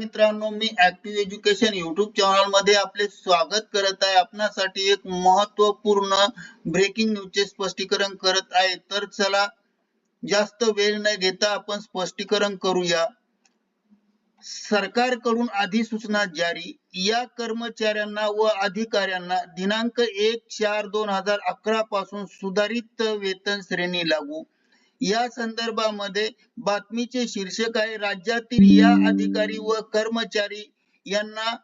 मित्रांनो मी active education YouTube चॅनलमध्ये आपले स्वागत करत आहे. आपणासाठी एक महत्त्वपूर्ण ब्रेकिंग न्यूजचे स्पष्टीकरण करत आहे. तर चला जास्त वेळ न घेता आपण स्पष्टीकरण करूया. सरकारकडून अधिसूचना जारी. या कर्मचाऱ्यांना व अधिकाऱ्यांना दिनांक एक चार दोन हजार अकरा पासून सुधारित वेतन श्रेणी लागू. या संदर्भामध्ये बातमीचे शीर्षक आहे राज्यातील या अधिकारी व कर्मचारी यांना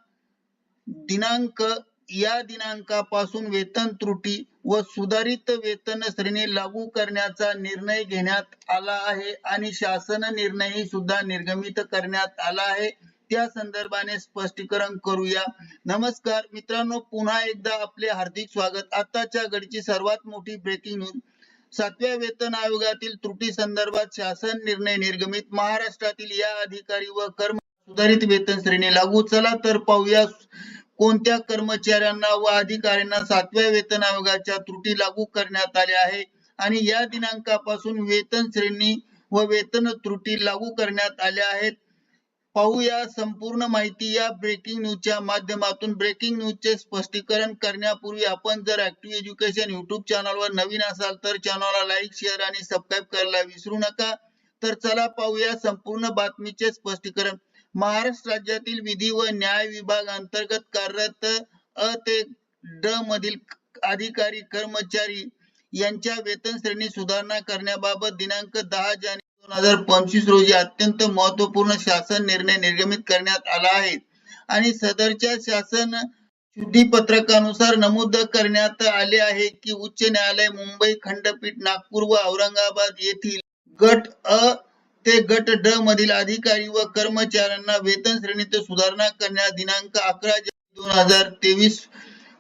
दिनांक या दिनांकापासून वेतन त्रुटी व सुधारित वेतन श्रेणी लागू करण्याचा निर्णय घेण्यात आला आहे आणि शासन निर्णय सुद्धा निर्गमित करण्यात आला आहे. त्या संदर्भाने स्पष्टीकरण करूया. नमस्कार मित्रांनो पुन्हा एकदा आपले हार्दिक स्वागत. आताच्या घडची सर्वात मोठी ब्रेकिंग न्यूज सातव्या वेतन आयोगातील त्रुटी संदर्भात शासन निर्णय निर्गमित. महाराष्ट्रातील या अधिकारी व कर्म सुधारित वेतन श्रेणी लागू. चला तर पाहूया कोणत्या कर्मचाऱ्यांना व अधिकाऱ्यांना सातव्या वेतन आयोगाच्या त्रुटी लागू करण्यात आल्या आहे? आणि या दिनांकापासून वेतन श्रेणी व वेतन त्रुटी लागू करण्यात आल्या आहेत. पाहूया संपूर्ण माहिती या ब्रेकिंग न्यूजच्या माध्यमातून. ब्रेकिंग न्यूजचे स्पष्टीकरण करण्यापूर्वी आपण जर ऍक्टिव्ह एज्युकेशन युट्यूब चॅनलवर नवीन असाल तर चॅनलला लाईक शेअर आणि सबस्क्राईब करायला विसरू नका. तर चला पाहूया संपूर्ण बातमीचे स्पष्टीकरण. महाराष्ट्र राज्यातील विधी व न्याय विभाग अंतर्गत कार्यरत अ ते ड मधील अधिकारी कर्मचारी यांच्या वेतन श्रेणी सुधारणा करण्याबाबत दिनांक दहा जानेवारी दोन हजार पंचवीस रोजी अत्यंत महत्त्वपूर्ण शासन निर्णय निर्गमित करण्यात आला आहे. आणि सदरच्या शासन शुद्धीपत्रकानुसार नमूद करण्यात आले आहे की उच्च न्यायालय मुंबई खंडपीठ नागपूर व औरंगाबाद येथील गट अ ते गट ड मधील अधिकारी व कर्मचाऱ्यांना वेतन श्रेणीत सुधारणा करण्यास दिनांक अकरा दोन हजार तेवीस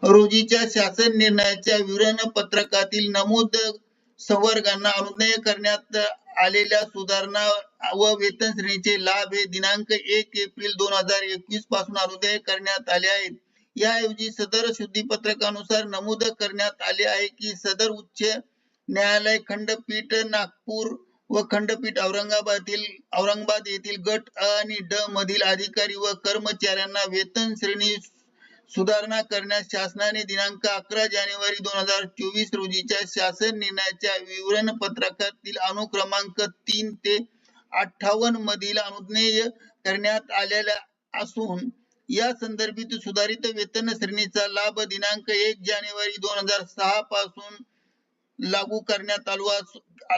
रोजीच्या शासन निर्णयाच्या विवरण पत्रकातील नमूद संवर्गांना अनुज्ञेय करण्यात आलेल्या सुधारणा व वेतन श्रेणीचे लाभ हे दिनांक एक एप्रिल दोन हजार एकवीसपासून अनुदय करण्यात आले आहेत. याऐवजी सदर शुद्धीपत्रकानुसार नमूद करण्यात आले आहे की सदर उच्च न्यायालय खंडपीठ नागपूर व खंडपीठ औरंगाबादतील औरंगाबाद येथील गट अ आणि ड मधील अधिकारी व कर्मचाऱ्यांना वेतन श्रेणी सुधारणा करण्यास शासनाने दिनांक अकरा जानेवारी दोन हजार चोवीस रोजीच्या शासन निर्णयाच्या विवरण पत्रकातील अनुक्रमांक तीन ते अठ्ठावन्न मधील अनुज्ञेय करण्यात आलेल्या असून या संदर्भित सुधारित वेतन श्रेणीचा लाभ दिनांक एक जानेवारी दोन हजार सहा पासून लागू करण्यात आलो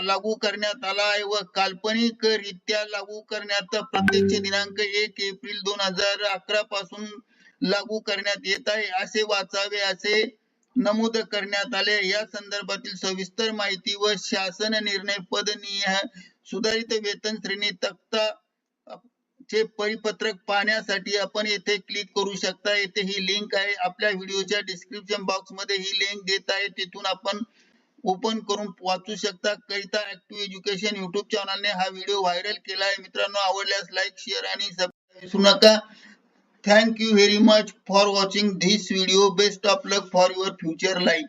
लागू करण्यात आला आहे व काल्पनिक रित्या लागू करण्यात प्रत्यक्ष दिनांक एक एप्रिल दोन हजार अकरा पासून लागू करण्यात येत आहे. असे वाचावे असे नमूद करण्यात आले. या संदर्भातील सविस्तर माहिती व शासन निर्णय पदनीय सुधारित वेतन श्रेणी तक्ता चे परिपत्रक पाहण्यासाठी आपण येथे क्लिक करू शकता. येथे ही लिंक आहे. आपल्या व्हिडिओच्या डिस्क्रिप्शन बॉक्समध्ये ही लिंक देत आहे. तिथून आपण ओपन करून वाचू शकता. करिता ऍक्टिव्ह एज्युकेशन युट्यूब चॅनलने हा व्हिडिओ व्हायरल केला आहे. मित्रांनो आवडल्यास लाईक शेअर आणि सबस्क्राईब विसरू नका. Thank you very much for watching this video. Best of luck for your future life.